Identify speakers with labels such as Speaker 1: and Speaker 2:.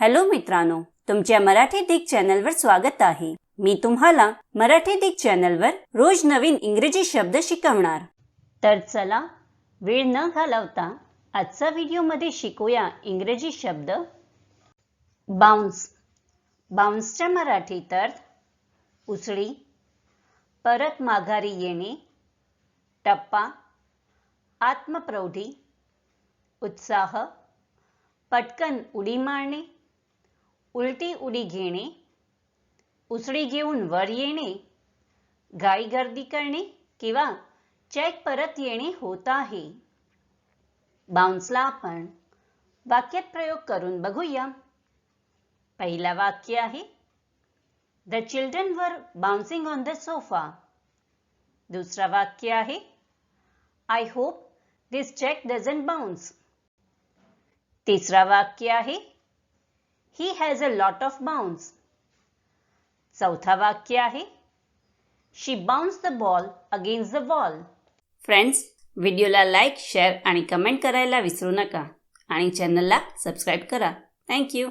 Speaker 1: Hello मित्रांनो तुमच्या मराठी दिग चॅनलवर स्वागत आहे. मी तुम्हाला मराठी दिग चॅनलवर रोज नवीन इंग्रजी शब्द शिकवणार. तर चला वेळ न घालवता आजचा व्हिडिओमध्ये शिकूया इंग्रजी शब्द. बाउन्स. बाउन्सच्या मराठीत अर्थ उसळी परत माघारी येणे टप्पा आत्मप्रौढी उत्साह पटकन उडी मारणे उलटी उडी घेणे उसळी घेऊन वर येणे गाई गर्दी करणे किंवा चेक परत येणे होत आहे. बाउन्सला आपण वाक्यात प्रयोग करून बघूया. पहिला वाक्य आहे the children were bouncing on the sofa. दुसरा वाक्य आहे I hope this cheque doesn't bounce. तिसरा वाक्य आहे he has a lot of bounce चौथा वाक्य आहे. She bounce the ball against the wall friends व्हिडिओला लाईक शेअर आणि कमेंट करायला विसरू नका. आणि चॅनलला सबस्क्राईब करा. थँक्यू